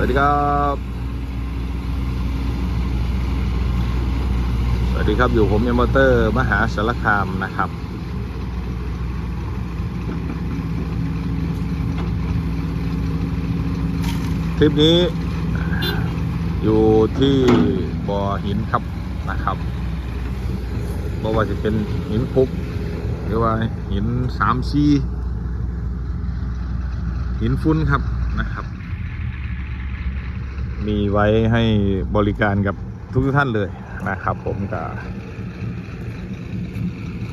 สวัสดีครับ สวัสดีครับอยู่ผมยมอเตอร์ มหาสารคามนะครับ คลิปนี้อยู่ที่บ่อหินครับนะครับบ่ว่าจะเป็นหินปุกหรือว่าหินสามซีหินฟุ้นครับนะครับ มีไว้ให้บริการกับทุกท่านเลยนะครับ ผมกับ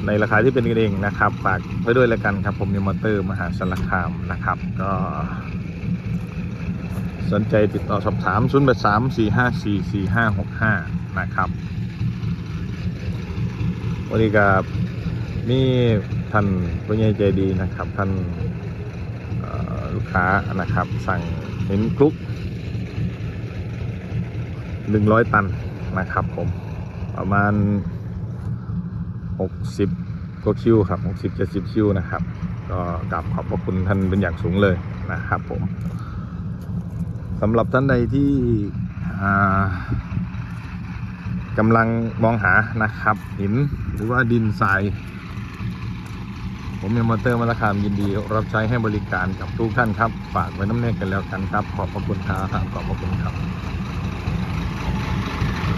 ในราคาที่เป็นกันเองนะครับฝากไว้ด้วยแล้วกันครับ ผมนิมอเตอร์มหาสารคามนะครับ ก็ สนใจติดต่อสอบถาม 0 8 3 4 5 4 4 5 6 5 นะครับ วันนี้กับนี่ท่านผู้ใหญ่ใจดีนะครับ ท่านลูกค้านะครับ สั่งเห็นกรุ๊ป 100 ตันนะครับผม ประมาณ 60กว่าคิวครับ 60 70 คิวนะครับ ก็กราบขอบพระคุณท่านเป็นอย่างสูงเลยนะครับผมสำหรับท่านใดที่กำลังมองหานะครับหินหรือว่าดินทราย ผมยังมอเตอร์มาราคามยินดี รับใช้ให้บริการกับทุกท่านครับ ฝากไว้น้ำเนยกันแล้วกันครับ ขอบพระคุณครับขอบพระคุณครับ